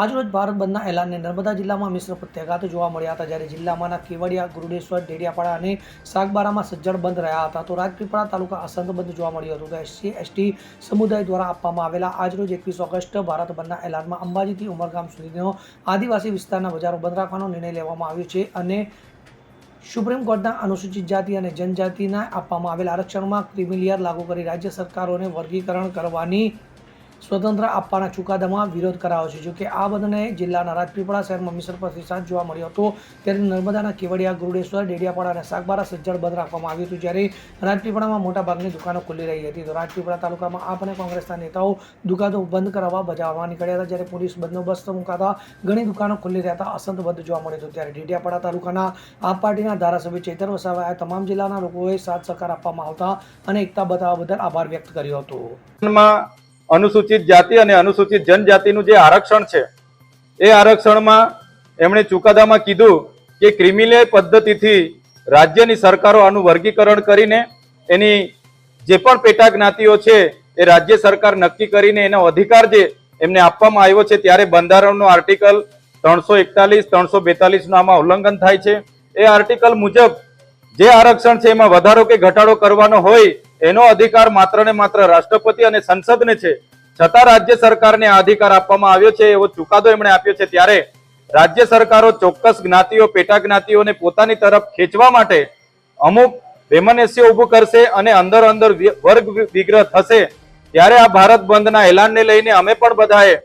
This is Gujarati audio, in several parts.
આજરોજ ભારત બંધના એલાનને નર્મદા જિલ્લામાં મિશ્ર પ્રત્યાઘાત જોવા મળ્યા હતા. જ્યારે જિલ્લામાંના કેવડિયા, ગુરુડેશ્વર, ડેડિયાપાડા અને સાગબારામાં સજ્જડ બંધ રહ્યા હતા, તો રાજપીપળા તાલુકા અસંત બંધ જોવા મળ્યું હતું. તો એસસી, એસટી સમુદાય દ્વારા આપવામાં આવેલા આજરોજ એકવીસ ઓગસ્ટ ભારત બંધના એલાનમાં અંબાજીથી ઉમરગામ સુધીનો આદિવાસી વિસ્તારના બજારો બંધ રાખવાનો નિર્ણય લેવામાં આવ્યો છે અને સુપ્રીમ કોર્ટના અનુસૂચિત જાતિ અને જનજાતિના આપવામાં આવેલા આરક્ષણમાં ક્રિમિલિયર લાગુ કરી રાજ્ય સરકારોને વર્ગીકરણ કરવાની સ્વતંત્ર આપવાના ચુકાદામાં વિરોધ કરાયો છે. જોકે આ બંધને જિલ્લાના રાજપીપળા શહેરમાં મિશ્ર પ્રતિસાદ જોવા મળ્યો હતો. ત્યારે નર્મદાના કેવડિયા, ગુરુડેશ્વર, ડેડિયાપાડા અને સાગબારા સજ્જડ બંધ રાખવામાં આવ્યું હતું. જ્યારે રાજપીપળામાં મોટાભાગની દુકાનો ખુલ્લી રહી હતી. તો રાજપીપળા તાલુકામાં આપ અને કોંગ્રેસના નેતાઓ દુકાનો બંધ કરાવવા બજાવવા નીકળ્યા હતા. જ્યારે પોલીસ બંદોબસ્ત મુકાતા ઘણી દુકાનો ખુલ્લી રહેતા અસંત બંધ જોવા મળ્યો હતો. ત્યારે ડેડિયાપાડા તાલુકાના આપ પાર્ટીના ધારાસભ્ય ચેતર વસાવાએ તમામ જિલ્લાના લોકોએ સાથ સહકાર આપવામાં આવતા અને એકતા બતાવવા બદલ આભાર વ્યક્ત કર્યો હતો. અનુસૂચિત જાતિ અને અનુસૂચિત જનજાતિનું જે આરક્ષણ છે, એ આરક્ષણમાં એમણે ચુકાદામાં કીધું કે ક્રિમિનલ પદ્ધતિથી રાજ્યની સરકારો આનું વર્ગીકરણ કરીને એની જે પણ પેટા જ્ઞાતિઓ છે, એ રાજ્ય સરકાર નક્કી કરીને એનો અધિકાર જે એમને આપવામાં આવ્યો છે, ત્યારે બંધારણનો આર્ટિકલ ત્રણસો એકતાલીસ, ત્રણસો બેતાલીસનું આમાં ઉલ્લંઘન થાય છે. એ આર્ટિકલ મુજબ જે આરક્ષણ છે, એમાં વધારો કે ઘટાડો કરવાનો હોય એનો અધિકાર માત્ર ને માત્ર રાષ્ટ્રપતિ અને સંસદને છે. છતાં રાજ્ય સરકારને આ અધિકાર આપવામાં આવ્યો છે એવો ચુકાદો એમણે આપ્યો છે. ત્યારે રાજ્ય સરકારો ચોક્કસ જ્ઞાતિઓ પેટા જ્ઞાતિઓને પોતાની તરફ ખેંચવા માટે અમુક વેમનસ્ય ઊભું કરશે અને અંદર અંદર વર્ગ વિગ્રહ થશે. ત્યારે આ ભારત બંધના એલાનને લઈને અમે પણ બધાએ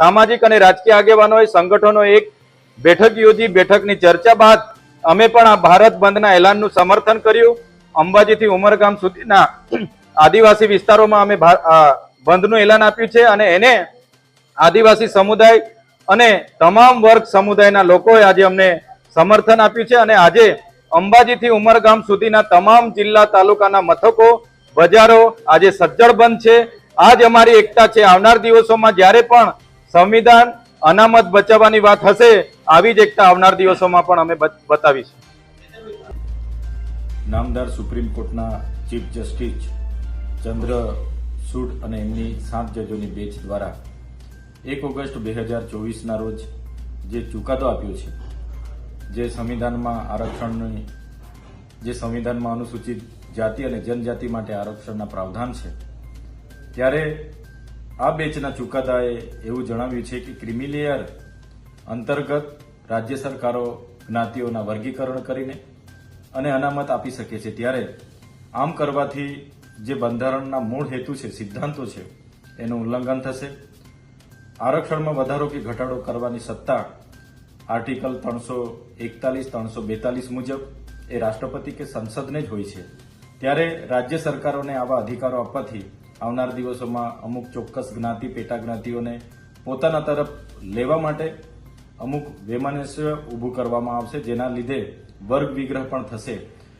સામાજિક અને રાજકીય આગેવાનોએ સંગઠનો એક બેઠક યોજી. બેઠકની ચર્ચા બાદ અમે પણ આ ભારત બંધના એલાનનું સમર્થન કર્યું. અંબાજીથી ઉમરગામ સુધીના આદિવાસી વિસ્તારોમાં અમે બંધનું એલાન આપ્યું છે અને એને આદિવાસી સમુદાય અને તમામ વર્ગ સમુદાયના લોકોએ આજે અમને સમર્થન આપ્યું છે અને આજે અંબાજીથી ઉમરગામ સુધીના તમામ જિલ્લા તાલુકાના મથકો, બજારો આજે સજ્જડ બંધ છે. આ જ અમારી એકતા છે. આવનાર દિવસોમાં જ્યારે પણ સંવિધાન અનામત બચાવવાની વાત હશે, આવી જ એકતા આવનાર દિવસોમાં પણ અમે બત- બતાવીશું. નામદાર સુપ્રીમ કોર્ટના ચીફ જસ્ટિસ ચંદ્ર ચંદ્રચૂડ અને એમની સાત જજોની બેચ દ્વારા એક ઓગસ્ટ બે હજાર ચોવીસના રોજ જે ચુકાદો આપ્યો છે, જે સંવિધાનમાં આરક્ષણની, જે સંવિધાનમાં અનુસૂચિત જાતિ અને જનજાતિ માટે આરક્ષણના પ્રાવધાન છે, ત્યારે આ બેચના ચુકાદાએ એવું જણાવ્યું છે કે ક્રિમિલેયર અંતર્ગત રાજ્ય સરકારો જ્ઞાતિઓના વર્ગીકરણ કરીને અને અનામત આપી શકે છે. ત્યારે આમ કરવાથી જે બંધારણના મૂળ હેતુ છે, સિદ્ધાંતો છે એનું ઉલ્લંઘન થશે. આરક્ષણમાં વધારો કે ઘટાડો કરવાની સત્તા આર્ટિકલ ત્રણસો એકતાલીસ, ત્રણસો બેતાલીસ મુજબ એ રાષ્ટ્રપતિ કે સંસદને જ હોય છે. ત્યારે રાજ્ય સરકારોને આવા અધિકારો આપવાથી આવનાર દિવસોમાં અમુક ચોક્કસ જ્ઞાતિ પેટા જ્ઞાતિઓને પોતાના તરફ લેવા માટે અમુક વૈમનસ્ય ઊભું કરવામાં આવશે, જેના લીધે વર્ગ વિગ્રહ પણ થશે.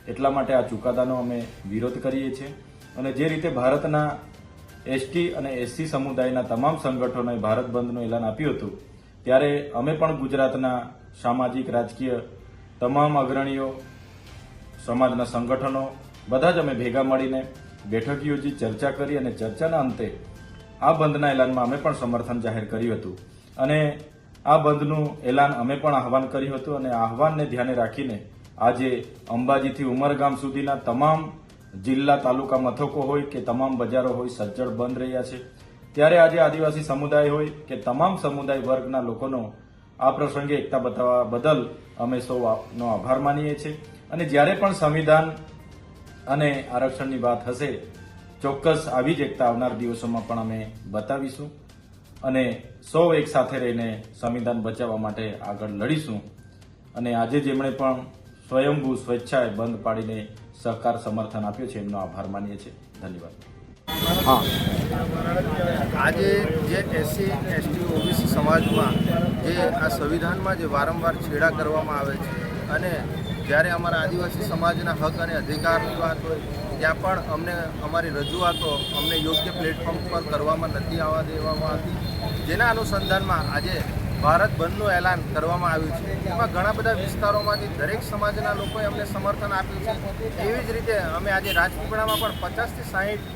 એટલા માટે આ ચુકાદાનો અમે વિરોધ કરીએ છીએ. અને જે રીતે ભારતના એસટી અને એસસી સમુદાયના તમામ સંગઠનોએ ભારત બંધનું એલાન આપ્યું હતું, ત્યારે અમે પણ ગુજરાતના સામાજિક, રાજકીય તમામ અગ્રણીઓ, સમાજના સંગઠનો, બધા જ અમે ભેગા મળીને બેઠક યોજી ચર્ચા કરી અને ચર્ચાના અંતે આ બંધના એલાનમાં અમે પણ સમર્થન જાહેર કર્યું હતું. અને આ બંધનું એલાન અમે પણ આહવાન કર્યું હતું અને આહવાનને ધ્યાને રાખીને આજે અંબાજીથી ઉમરગામ સુધીના તમામ જિલ્લા તાલુકા મથકો હોય કે તમામ બજારો હોય સજ્જડ બંધ રહ્યા છે. ત્યારે આજે આદિવાસી સમુદાય હોય કે તમામ સમુદાય વર્ગના લોકોનો આ પ્રસંગે એકતા બતાવવા બદલ અમે સૌનો આભાર માનીએ છીએ. અને જ્યારે પણ સંવિધાન અને આરક્ષણની વાત હશે, ચોક્કસ આવી જ એકતા આવનાર દિવસોમાં પણ અમે બતાવીશું. અને સૌ એક સાથે રહીને સંવિધાન બચાવવા માટે આગળ લડીશું. અને આજે જેમણે પણ સ્વયંભૂ સ્વેચ્છાએ બંધ પાડીને સહકાર સમર્થન આપ્યું છે, એમનો આભાર માનીએ છીએ. ધન્યવાદ. આજે જે એસસી, એસટી, ઓબીસી સમાજમાં જે આ સંવિધાનમાં જે વારંવાર છેડા કરવામાં આવે છે અને જ્યારે અમારા આદિવાસી સમાજના હક અને અધિકારની વાત હોય ત્યાં પણ અમને અમારી રજૂઆતો અમને યોગ્ય પ્લેટફોર્મ પર કરવામાં નથી આવવા દેવામાં આવતી. જેના અનુસંધાનમાં આજે ભારત બંધનું એલાન કરવામાં આવ્યું છે. એમાં ઘણા બધા વિસ્તારોમાંથી દરેક સમાજના લોકોએ અમને સમર્થન આપ્યું છે. એવી જ રીતે અમે આજે રાજપીપળામાં પણ પચાસથી સાહીઠ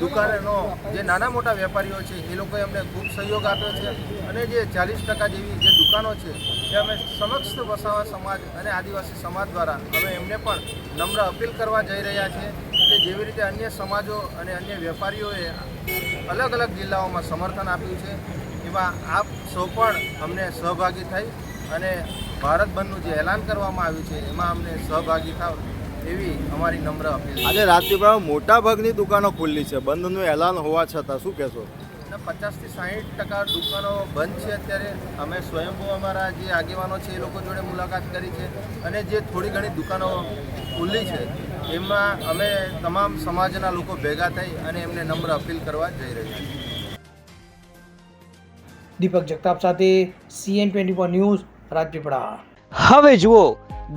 દુકાનનો જે નાના મોટા વેપારીઓ છે, એ લોકોએ અમને ખૂબ સહયોગ આપ્યો છે. અને જે ચાલીસ ટકા જેવી જે દુકાનો છે જે અમે સમક્ષ વસાવા સમાજ અને આદિવાસી સમાજ દ્વારા અમે એમને પણ નમ્ર અપીલ કરવા જઈ રહ્યા છીએ કે જેવી રીતે અન્ય સમાજો અને અન્ય વેપારીઓએ અલગ અલગ જિલ્લાઓમાં સમર્થન આપ્યું છે, એમાં આપ સૌ પણ અમને સહભાગી થઈ અને ભારત બંધનું જે એલાન કરવામાં આવ્યું છે, એમાં અમને સહભાગી થાવ એવી અમારી નમ્ર અપીલ આજે રાજપીપળામાં મોટાભાગની દુકાનો ખુલ્લી છે, બંધનું એલાન હોવા છતાં શું કહેશો? અને પચાસથી સાહીઠ ટકા દુકાનો બંધ છે અત્યારે. અમે સ્વયંભૂ અમારા જે આગેવાનો છે એ લોકો જોડે મુલાકાત કરી છે અને જે થોડી ઘણી દુકાનો ખુલ્લી છે એમાં અમે તમામ સમાજના લોકો ભેગા થઈ અને એમને નમ્ર અપીલ કરવા જઈ રહ્યા છીએ. દીપક જગતાપ સાથે CN twenty four news Rajpipla હવે જુઓ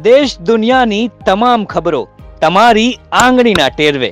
દેશ દુનિયાની તમામ ખબરો તમારી આંગળીના ટેરવે.